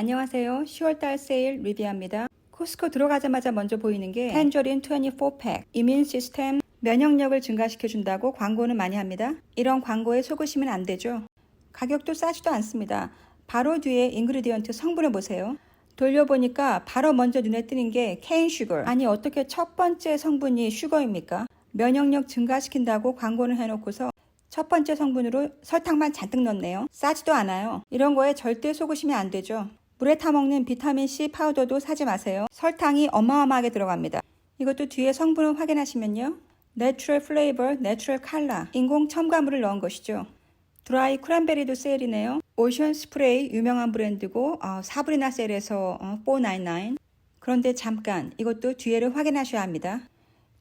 안녕하세요. 10월달 세일 리뷰합니다. 코스코 들어가자마자 먼저 보이는 게 텐저린 24팩 이민 시스템 면역력을 증가시켜준다고 광고는 많이 합니다. 이런 광고에 속으시면 안 되죠. 가격도 싸지도 않습니다. 바로 뒤에 인그리디언트 성분을 보세요. 돌려보니까 바로 먼저 눈에 띄는 게 케인 슈거. 아니 어떻게 첫 번째 성분이 슈거입니까? 면역력 증가시킨다고 광고를 해놓고서 첫 번째 성분으로 설탕만 잔뜩 넣네요. 싸지도 않아요. 이런 거에 절대 속으시면 안 되죠. 물에 타먹는 비타민C 파우더도 사지 마세요. 설탕이 어마어마하게 들어갑니다. 이것도 뒤에 성분을 확인하시면요. 내추럴 플레이버, 내추럴 칼라, 인공 첨가물을 넣은 것이죠. 드라이 크랜베리도 세일이네요. 오션 스프레이 유명한 브랜드고 어, 4불이나 세일해서 어, 499. 그런데 잠깐 이것도 뒤에를 확인하셔야 합니다.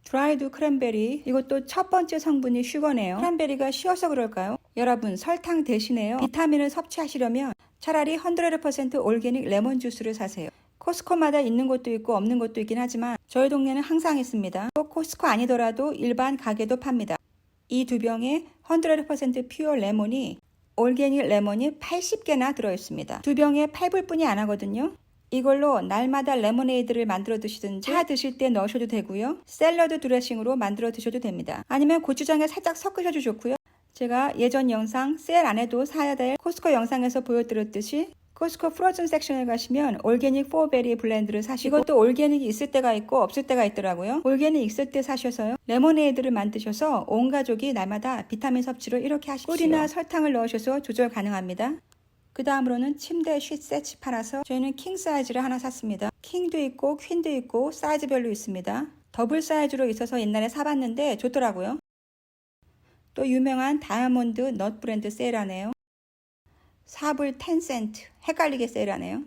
드라이드 크랜베리 이것도 첫 번째 성분이 슈거네요. 크랜베리가 쉬어서 그럴까요? 여러분 설탕 대신에요. 비타민을 섭취하시려면 차라리 100% 올게닉 레몬 주스를 사세요. 코스코마다 있는 곳도 있고 없는 곳도 있긴 하지만 저희 동네는 항상 있습니다. 꼭 코스코 아니더라도 일반 가게도 팝니다. 이 두 병에 100% 퓨어 레몬이 올게닉 레몬이 80개나 들어있습니다. 두 병에 8불뿐이 안 하거든요. 이걸로 날마다 레모네이드를 만들어 드시든지 차 드실 때 넣으셔도 되고요. 샐러드 드레싱으로 만들어 드셔도 됩니다. 아니면 고추장에 살짝 섞으셔도 좋고요. 제가 예전 영상 세일 안 해도 사야 될 코스코 영상에서 보여드렸듯이 코스코 프로즌 섹션에 가시면 올게닉 포베리 블렌드를 사시고 이것도 올게닉이 있을 때가 있고 없을 때가 있더라고요. 올게닉 있을 때 사셔서요. 레모네이드를 만드셔서 온 가족이 날마다 비타민 섭취를 이렇게 하십시오. 꿀이나 설탕을 넣으셔서 조절 가능합니다. 그 다음으로는 침대 쉿 세트 팔아서 저희는 킹 사이즈를 하나 샀습니다. 킹도 있고 퀸도 있고 사이즈별로 있습니다. 더블 사이즈로 있어서 옛날에 사봤는데 좋더라고요. 또 유명한 다이아몬드 넛 브랜드 세일하네요. 4불 10센트 헷갈리게 세일하네요.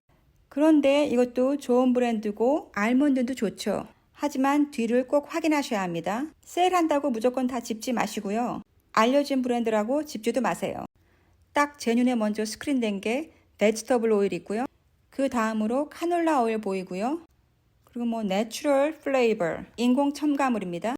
그런데 이것도 좋은 브랜드고 알몬드도 좋죠. 하지만 뒤를 꼭 확인하셔야 합니다. 세일한다고 무조건 다 집지 마시고요. 알려진 브랜드라고 집지도 마세요. 딱 제 눈에 먼저 스크린된 게 베지터블 오일 있고요. 그 다음으로 카놀라 오일 보이고요. 그리고 뭐 내추럴 플레이버 인공 첨가물입니다.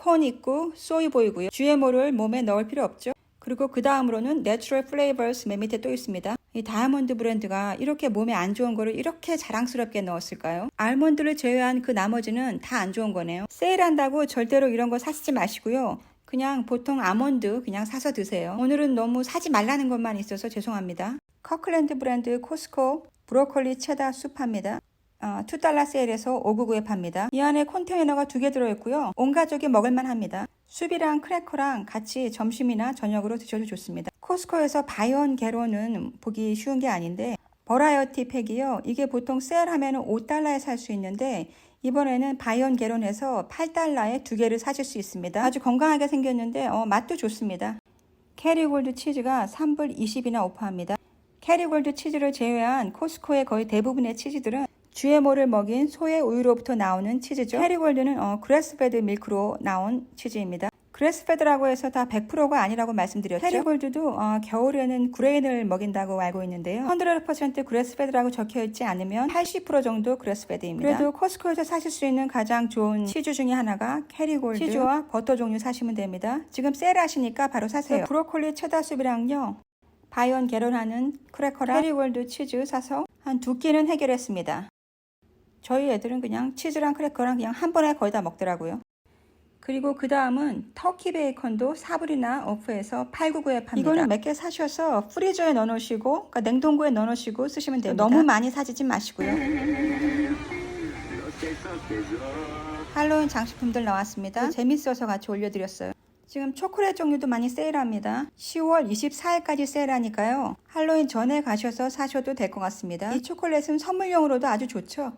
콘 있고 소이 보이고요. GMO를 몸에 넣을 필요 없죠. 그리고 그 다음으로는 내추럴 플레이버스 맨 밑에 또 있습니다. 이 다이아몬드 브랜드가 이렇게 몸에 안 좋은 거를 이렇게 자랑스럽게 넣었을까요? 알몬드를 제외한 그 나머지는 다 안 좋은 거네요. 세일한다고 절대로 이런 거 사시지 마시고요. 그냥 보통 아몬드 그냥 사서 드세요. 오늘은 너무 사지 말라는 것만 있어서 죄송합니다. 커클랜드 브랜드 코스코 브로콜리 체다 수파입니다. 어, 2달러 세일에서 599에 팝니다. 이 안에 컨테이너가 두 개 들어있고요. 온 가족이 먹을만 합니다. 수비랑 크래커랑 같이 점심이나 저녁으로 드셔도 좋습니다. 코스코에서 바이온 게로는 보기 쉬운 게 아닌데 버라이어티 팩이요. 이게 보통 세일하면 5달러에 살 수 있는데 이번에는 바이온 게론에서 8달러에 두 개를 사실 수 있습니다. 아주 건강하게 생겼는데 어, 맛도 좋습니다. 캐리골드 치즈가 3불 20이나 오퍼합니다. 캐리골드 치즈를 제외한 코스코의 거의 대부분의 치즈들은 GMO를 먹인 소의 우유로부터 나오는 치즈죠. 캐리골드는 어, 그래스페드 밀크로 나온 치즈입니다. 그래스페드라고 해서 다 100%가 아니라고 말씀드렸죠. 캐리골드도 어, 겨울에는 그레인을 먹인다고 알고 있는데요. 100% 그래스페드라고 적혀 있지 않으면 80% 정도 그래스페드입니다. 그래도 코스코에서 사실 수 있는 가장 좋은 치즈 중에 하나가 캐리골드 치즈와 버터 종류 사시면 됩니다. 지금 세일하시니까 바로 사세요. 브로콜리 체다 수비랑요. 바이온 개론하는 크래커랑 캐리골드 치즈 사서 한 두 끼는 해결했습니다. 저희 애들은 그냥 치즈랑 크래커랑 그냥 한 번에 거의 다 먹더라고요. 그리고 그 다음은 터키 베이컨도 4불이나 오프해서 899에 팝니다. 이거는 몇 개 사셔서 프리저에 넣어놓으시고 그러니까 냉동고에 넣어놓으시고 쓰시면 됩니다. 너무 많이 사지진 마시고요. 할로윈 장식품들 나왔습니다. 재밌어서 같이 올려드렸어요. 지금 초콜릿 종류도 많이 세일합니다. 10월 24일까지 세일하니까요. 할로윈 전에 가셔서 사셔도 될 것 같습니다. 이 초콜릿은 선물용으로도 아주 좋죠.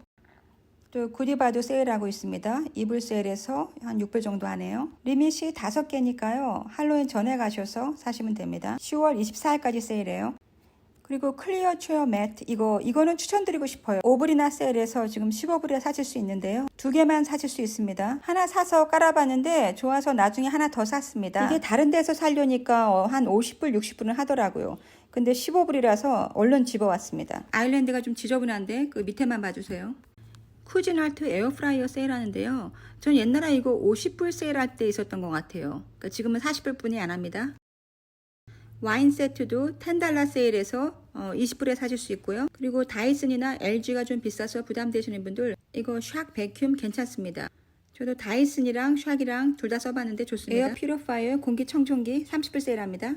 또 구디바도 세일하고 있습니다. 이불 세일에서 한 6불 정도 하네요. 리밋이 5개니까요. 할로윈 전에 가셔서 사시면 됩니다. 10월 24일까지 세일해요. 그리고 클리어 추어 매트 이거 이거는 추천드리고 싶어요. 5불이나 세일해서 지금 15불에 사실 수 있는데요. 두 개만 사실 수 있습니다. 하나 사서 깔아봤는데 좋아서 나중에 하나 더 샀습니다. 이게 다른 데서 살려니까 어, 한 50불 60불은 하더라고요. 근데 15불이라서 얼른 집어왔습니다. 아일랜드가 좀 지저분한데 그 밑에만 봐주세요. 쿠진알트 에어프라이어 세일하는데요. 전 옛날에 이거 50불 세일할 때 있었던 것 같아요. 그러니까 지금은 40불 뿐이 안 합니다. 와인 세트도 10달러 세일에서 어, 20불에 사실 수 있고요. 그리고 다이슨이나 LG가 좀 비싸서 부담되시는 분들 이거 샥 베큐um 괜찮습니다. 저도 다이슨이랑 샥이랑 둘 다 써봤는데 좋습니다. 에어 퓨리파이어 공기청정기 30불 세일합니다.